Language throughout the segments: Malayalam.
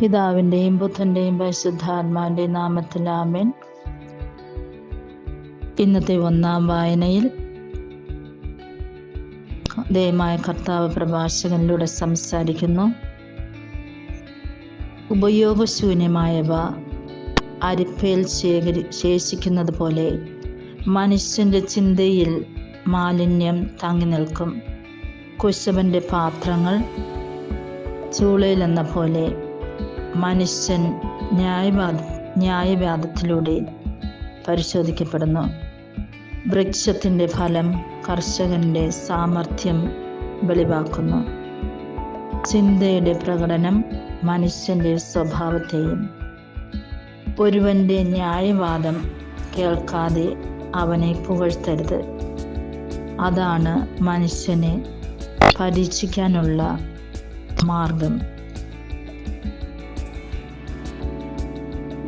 പിതാവിന്റെയും പുത്രന്റെയും പരിശുദ്ധാത്മാവിന്റെയും നാമത്തിൽ ആമേൻ. ഇന്നത്തെ ഒന്നാം വായനയിൽ ദയമായ കർത്താവ് പ്രഭാഷകനിലൂടെ സംസാരിക്കുന്നു. ഉപയോഗശൂന്യമായവ അരിപ്പയിൽ ശേഖരി ശേഷിക്കുന്നത് പോലെ മനുഷ്യന്റെ ചിന്തയിൽ മാലിന്യം തങ്ങി നിൽക്കും. കുശവന്റെ പാത്രങ്ങൾ ചൂളയിലെന്ന പോലെ മനുഷ്യൻ ന്യായവാദ ന്യായവാദത്തിലൂടെ പരിശോധിക്കപ്പെടുന്നു. വൃക്ഷത്തിന്റെ ഫലം കർഷകന്റെ സാമർഥ്യം വെളിവാക്കുന്നു. ചിന്തയുടെ പ്രകടനം മനുഷ്യന്റെ സ്വഭാവത്തെയും ഒരുവന്റെ ന്യായവാദം കേൾക്കാതെ അവനെ പുകഴ്ത്തരുത്. അതാണ് മനുഷ്യനെ പരീക്ഷിക്കാനുള്ള മാർഗം.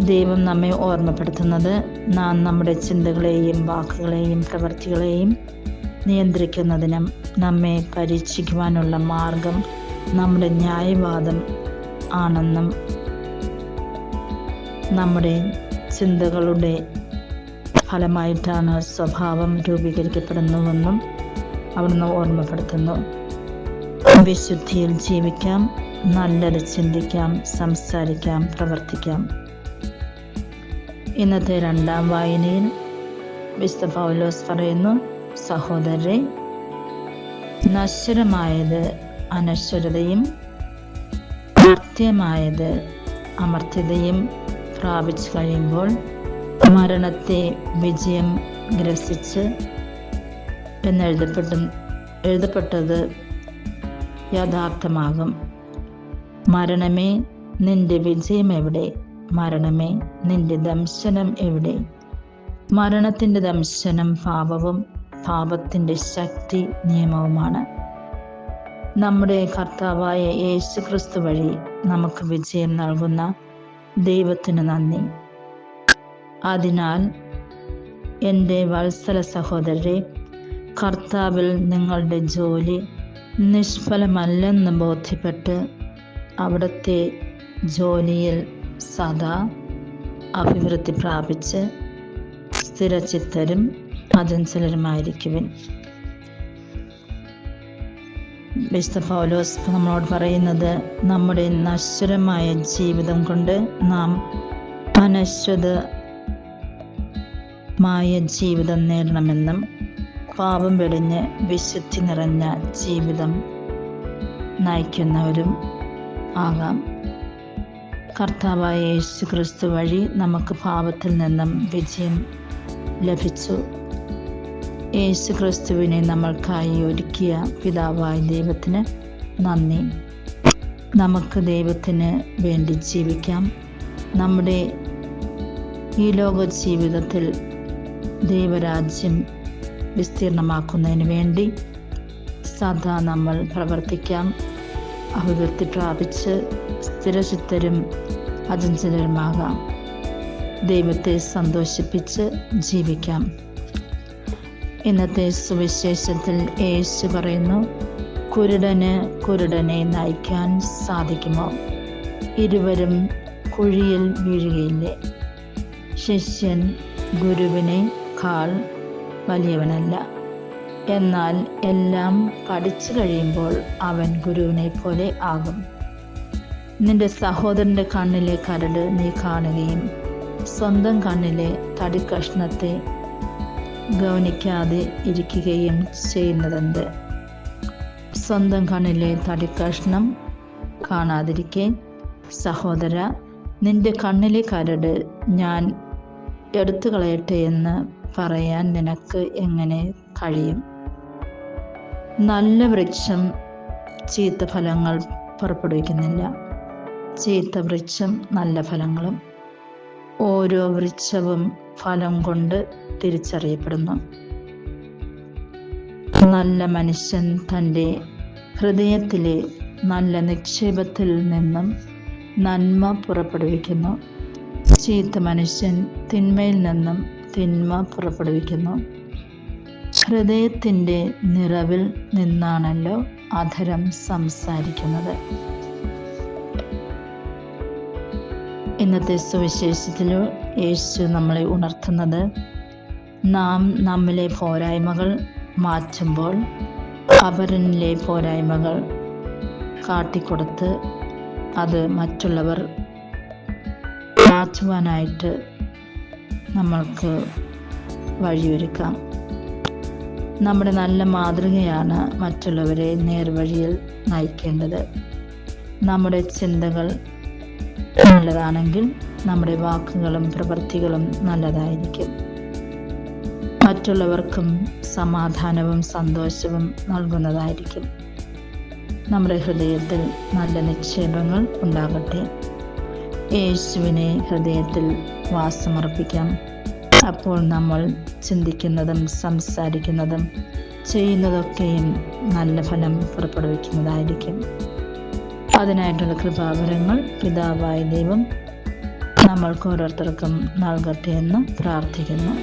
ദൈവം നമ്മെ ഓർമ്മപ്പെടുത്തുന്നത്. നാം നമ്മുടെ ചിന്തകളെയും വാക്കുകളെയും പ്രവൃത്തികളെയും നിയന്ത്രിക്കുന്നതിനും നമ്മെ പരീക്ഷിക്കുവാനുള്ള മാർഗം നമ്മുടെ ന്യായവാദം ആണെന്നും നമ്മുടെ ചിന്തകളുടെ ഫലമായിട്ടാണ് സ്വഭാവം രൂപീകരിക്കപ്പെടുന്നുവെന്നും അവിടുന്ന് ഓർമ്മപ്പെടുത്തുന്നു. വിശുദ്ധിയിൽ ജീവിക്കാം നല്ലത് ചിന്തിക്കാം സംസാരിക്കാം പ്രവർത്തിക്കാം. ഇന്നത്തെ രണ്ടാം വായനയിൽ വിശുദ്ധ പൗലോസ് പറയുന്നു സഹോദരരെ നശ്വരമായത് അനശ്വരതയും മർത്യമായത് അമർത്യതയും പ്രാപിച്ചു കഴിയുമ്പോൾ മരണത്തെ വിജയം ഗ്രസിച്ച് എന്നെഴുതപ്പെട്ട എഴുതപ്പെട്ടത് യഥാർത്ഥമാകും. മരണമേ നിന്റെ വിജയം എവിടെ മരണമേ നിന്റെ ദംശനം എവിടെ? മരണത്തിന്റെ ദംശനം പാപവും പാപത്തിന്റെ ശക്തി നിയമവുമാണ്. നമ്മുടെ കർത്താവായ യേശു ക്രിസ്തു വഴി നമുക്ക് വിജയം നൽകുന്ന ദൈവത്തിന് നന്ദി. അതിനാൽ എന്റെ വത്സല സഹോദരരെ കർത്താവിൽ നിങ്ങളുടെ ജോലി നിഷ്ഫലമല്ലെന്ന് ബോധ്യപ്പെട്ട് അവിടുത്തെ ജോലിയിൽ സദാ അഭിവൃദ്ധി പ്രാപിച്ച് സ്ഥിരചിത്തരും അജൻസലരുമായിരിക്കുവിൻ. വിശുദ്ധ പൗലോസ് നമ്മളോട് പറയുന്നത് നമ്മുടെ നശ്വരമായ ജീവിതം കൊണ്ട് നാം അനശ്വതമായ ജീവിതം നേടണമെന്നും പാപം വെടിഞ്ഞ് വിശുദ്ധി നിറഞ്ഞ ജീവിതം നയിക്കുന്നവരും ആകാം. കർത്താവായ യേശു ക്രിസ്തു വഴി നമുക്ക് പാപത്തിൽ നിന്നും വിജയം ലഭിച്ചു. യേശു ക്രിസ്തുവിനെ നമ്മൾക്കായി ഒരുക്കിയ പിതാവായ ദൈവത്തിന് നന്ദി. നമുക്ക് ദൈവത്തിന് വേണ്ടി ജീവിക്കാം. നമ്മുടെ ഈ ലോക ജീവിതത്തിൽ ദൈവരാജ്യം വിസ്തീർണമാക്കുന്നതിന് വേണ്ടി സദാ നമ്മൾ പ്രവർത്തിക്കാം. അഭിവൃദ്ധി പ്രാപിച്ച് സ്ഥിരചിത്തരും അചഞ്ചലരുമാകാം ദൈവത്തെ സന്തോഷിപ്പിച്ച് ജീവിക്കാം. ഇന്നത്തെ സുവിശേഷത്തിൽ യേശു പറയുന്നു കുരുടന് കുരുടനെ നയിക്കാൻ സാധിക്കുമോ? ഇരുവരും കുഴിയിൽ വീഴുകയില്ലേ? ശിഷ്യൻ ഗുരുവിനെ കാൾ വലിയവനല്ല. എന്നാൽ എല്ലാം പഠിച്ചു കഴിയുമ്പോൾ അവൻ ഗുരുവിനെ പോലെ ആകും. നിന്റെ സഹോദരന്റെ കണ്ണിലെ കരട് നീ കാണുകയും സ്വന്തം കണ്ണിലെ തടിക്കഷ്ണത്തെ ഗൗനിക്കാതെ ഇരിക്കുകയും ചെയ്യുന്നതെന്ത്? സ്വന്തം കണ്ണിലെ തടിക്കഷ്ണം കാണാതിരിക്കെ. സഹോദര നിന്റെ കണ്ണിലെ കരട് ഞാൻ എടുത്തു കളയട്ടെ എന്ന് പറയാൻ നിനക്ക് എങ്ങനെ കഴിയും? നല്ല വൃക്ഷം ചീത്ത ഫലങ്ങൾ പുറപ്പെടുവിക്കുന്നില്ല. ചീത്ത വൃക്ഷം നല്ല ഫലങ്ങളും ഓരോ വൃക്ഷവും ഫലം കൊണ്ട് തിരിച്ചറിയപ്പെടുന്നു. നല്ല മനുഷ്യൻ തന്റെ ഹൃദയത്തിലെ നല്ല നിക്ഷേപത്തിൽ നിന്നും നന്മ പുറപ്പെടുവിക്കുന്നു. ചീത്ത മനുഷ്യൻ തിന്മയിൽ നിന്നും തിന്മ പുറപ്പെടുവിക്കുന്നു. ഹൃദയത്തിന്റെ നിറവിൽ നിന്നാണല്ലോ അധരം സംസാരിക്കുന്നത്. ഇന്നത്തെ സുവിശേഷത്തിൽ യേശു നമ്മളെ ഉണർത്തുന്നത് നാം നമ്മിലെ പോരായ്മകൾ മാറ്റുമ്പോൾ അവരിലെ പോരായ്മകൾ കാട്ടിക്കൊടുത്ത് അത് മറ്റുള്ളവർ മാറ്റുവാനായിട്ട് നമ്മൾക്ക് വഴിയൊരുക്കാം. നമ്മുടെ നല്ല മാതൃകയാണ് മറ്റുള്ളവരെ നേർവഴിയിൽ നയിക്കേണ്ടത്. നമ്മുടെ ചിന്തകൾ നല്ലതാണെങ്കിൽ നമ്മുടെ വാക്കുകളും പ്രവൃത്തികളും നല്ലതായിരിക്കും. മറ്റുള്ളവർക്കും സമാധാനവും സന്തോഷവും നൽകുന്നതായിരിക്കും. നമ്മുടെ ഹൃദയത്തിൽ നല്ല നിക്ഷേപങ്ങൾ ഉണ്ടാകട്ടെ. യേശുവിനെ ഹൃദയത്തിൽ വാസമർപ്പിക്കാം. അപ്പോൾ നമ്മൾ ചിന്തിക്കുന്നതും സംസാരിക്കുന്നതും ചെയ്യുന്നതൊക്കെയും നല്ല ഫലം പുറപ്പെടുവിക്കുന്നതായിരിക്കും. അതിനായിട്ടുള്ള കൃപാവരങ്ങൾ പിതാവായ ദൈവം നമ്മൾക്ക് ഓരോരുത്തർക്കും നൽകട്ടെ എന്ന് പ്രാർത്ഥിക്കുന്നു.